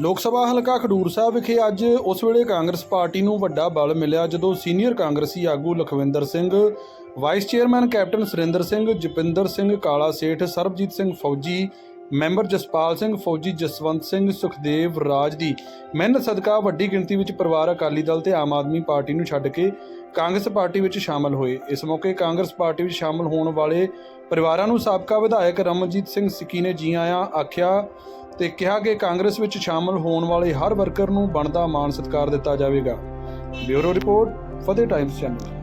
ਲੋਕ ਸਭਾ ਹਲਕਾ ਖਡੂਰ ਸਾਹਿਬ ਵਿਖੇ ਅੱਜ ਉਸ ਵੇਲੇ ਕਾਂਗਰਸ ਪਾਰਟੀ ਨੂੰ ਵੱਡਾ ਬਲ ਮਿਲਿਆ ਜਦੋਂ ਸੀਨੀਅਰ ਕਾਂਗਰਸੀ ਆਗੂ Lakhwinder Singh, vice chairman captain Surinder Singh, Japinder Singh, Kala Seth, Sarabjit Singh ਫੌਜੀ ਮੈਂਬਰ ਜਸਪਾਲ ਸਿੰਘ, ਫੌਜੀ ਜਸਵੰਤ ਸਿੰਘ, ਸੁਖਦੇਵ ਰਾਜ ਦੀ ਮਿਹਨਤ ਸਦਕਾ ਵੱਡੀ ਗਿਣਤੀ ਵਿੱਚ ਪਰਿਵਾਰ ਅਕਾਲੀ ਦਲ ਤੇ ਆਮ ਆਦਮੀ ਪਾਰਟੀ ਨੂੰ ਛੱਡ ਕੇ ਕਾਂਗਰਸ ਪਾਰਟੀ ਵਿੱਚ ਸ਼ਾਮਲ ਹੋਏ। ਇਸ ਮੌਕੇ ਕਾਂਗਰਸ ਪਾਰਟੀ ਵਿੱਚ ਸ਼ਾਮਲ ਹੋਣ ਵਾਲੇ ਪਰਿਵਾਰਾਂ ਨੂੰ ਸਾਬਕਾ ਵਿਧਾਇਕ ਰਮਨਜੀਤ ਸਿੰਘ ਸਿੱਕੀ ਨੇ ਜੀ ਆਇਆਂ ਆਖਿਆ ਤੇ ਕਿਹਾ ਕਿ ਕਾਂਗਰਸ ਵਿੱਚ ਸ਼ਾਮਲ ਹੋਣ ਵਾਲੇ ਹਰ ਵਰਕਰ ਨੂੰ ਬਣਦਾ ਮਾਣ ਸਤਿਕਾਰ ਦਿੱਤਾ ਜਾਵੇਗਾ। Bureau report, Fateh Times channel.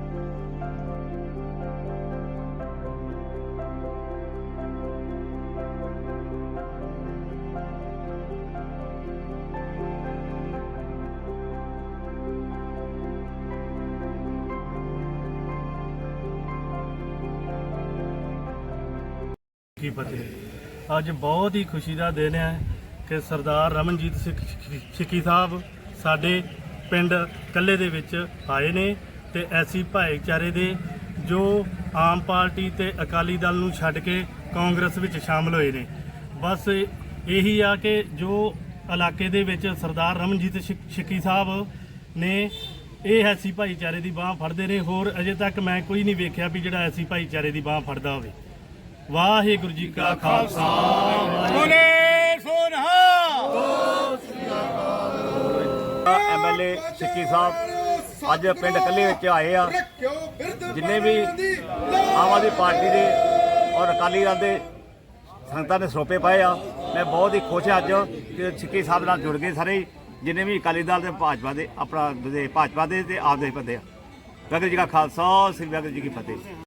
ਕੀ ਫਤਿਹ ਅੱਜ ਬਹੁਤ ਹੀ ਖੁਸ਼ੀ ਦਾ ਦਿਨ ਹੈ ਕਿ ਸਰਦਾਰ ਰਮਨਜੀਤ ਸਿੰਘ ਸਿੱਕੀ ਸਾਹਿਬ ਸਾਡੇ ਪਿੰਡ ਕੱਲੇ ਦੇ ਵਿੱਚ ਆਏ ਨੇ ਤੇ ਐਸੀ ਭਾਈਚਾਰੇ ਦੇ ਜੋ ਆਮ ਪਾਰਟੀ ਤੇ ਅਕਾਲੀ ਦਲ ਨੂੰ ਛੱਡ ਕੇ ਕਾਂਗਰਸ ਵਿੱਚ ਸ਼ਾਮਲ ਹੋਏ ਨੇ। ਬਸ ਇਹੀ ਆ ਕਿ ਜੋ ਇਲਾਕੇ ਦੇ ਵਿੱਚ ਸਰਦਾਰ ਰਮਨਜੀਤ ਸਿੱਕ- ਸਿੱਕੀ ਸਾਹਿਬ ਨੇ ਇਹ ਐਸੀ ਭਾਈਚਾਰੇ ਦੀ ਬਾਹ ਫੜਦੇ ਨੇ, ਹੋਰ ਅਜੇ ਤੱਕ ਮੈਂ ਕੋਈ ਨਹੀਂ ਵੇਖਿਆ ਵੀ ਜਿਹੜਾ ਐਸੀ ਭਾਈਚਾਰੇ ਦੀ ਬਾਹ ਫੜਦਾ ਹੋਵੇ। ਵਾਹਿਗੁਰੂ ਜੀ ਕਾ ਖਾਲਸਾ। ਐਮਐਲਏ ਸਿੱਕੀ ਸਾਹਿਬ ਅੱਜ ਪਿੰਡ ਕੱਲੇ ਵਿੱਚ ਆਏ ਆ। ਜਿੰਨੇ ਵੀ ਆਮ ਆਦਮੀ ਪਾਰਟੀ ਦੇ ਔਰ ਅਕਾਲੀ ਦਲ ਦੇ ਸੰਗਤਾਂ ਨੇ ਸਰੋਪੇ ਪਾਏ ਆ ਮੈਂ ਬਹੁਤ ਹੀ ਖੁਸ਼ ਹਾਂ ਅੱਜ ਕਿ ਸਿੱਕੀ ਸਾਹਿਬ ਨਾਲ ਜੁੜ ਗਏ ਸਾਰੇ ਹੀ, ਜਿੰਨੇ ਵੀ ਅਕਾਲੀ ਦਲ ਦੇ ਭਾਜਪਾ ਦੇ ਆਪਣਾ ਦੇ ਭਾਜਪਾ ਦੇ ਤੇ ਆਪ ਦੇ ਬੰਦੇ ਆ। ਵਾਹਿਗੁਰੂ ਜੀ ਕਾ ਖਾਲਸਾ ਸ੍ਰੀ ਵਾਹਿਗੁਰੂ ਜੀ ਕੀ ਫਤਿਹ।